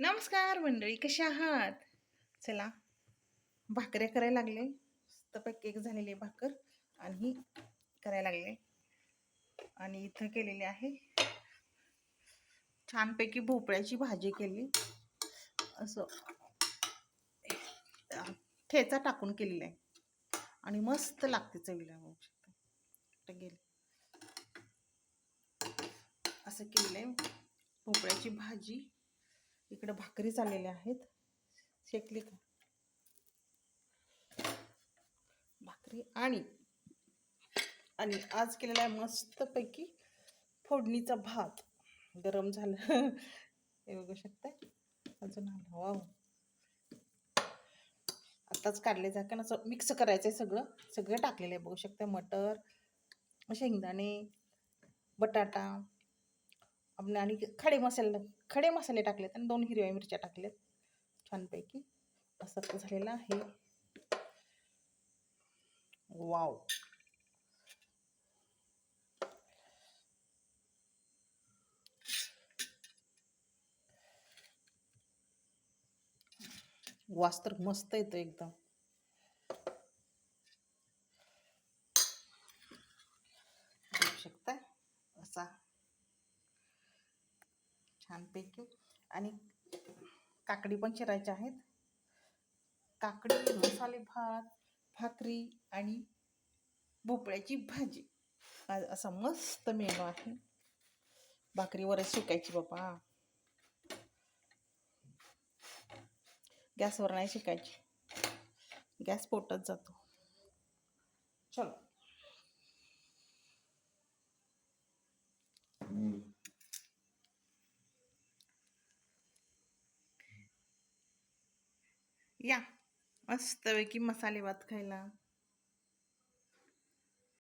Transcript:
नमस्कार मंडळी कशा आहात? चला भाकऱ्या करायला लागले. मस्तपैकी एक झालेली आहे भाकर आणि ही करायला लागले. आणि इथं केलेली आहे. छानपैकी भोपळ्याची भाजी केली. असं ठेचा टाकून केलेला आहे. आणि मस्त लागते चवीला बघू शकता गेली. असं केलेलं आहे. भोपळ्याची भाजी इकडं भाकरी चाललेल्या आहेत. शेकली का? भाकरी आणि आणि आज केलेला आहे मस्तपैकी फोडणीचा भात. गरम झालं. हे बघू शकता अजून आलं. वाव. आत्ताच काढले झाकण असं मिक्स करायचं आहे सगळं. सगळं टाकलेलं आहे. बघू शकता मटर शेंगदाणे बटाटा आपण आणि खडे मसाले खडे मसाले टाकलेत आणि दोन हिरव्या मिरच्या टाकल्यात छानपैकी असं झालेलं आहे. वाव. वास तर मस्त येतो एकदम. शकता? असा छानपैकी. आणि काकडी पण चिरायच्या आहेत. काकडी मसाले भात भाकरी आणि भोपळ्याची भाजी. असा मस्त मेनू आहे. भाकरीवरच शिकायची बाबा. गॅसवर नाही शिकायची. गॅस पोटत जातो. चलो. या. मस्तपैकी मसाले भात खायला.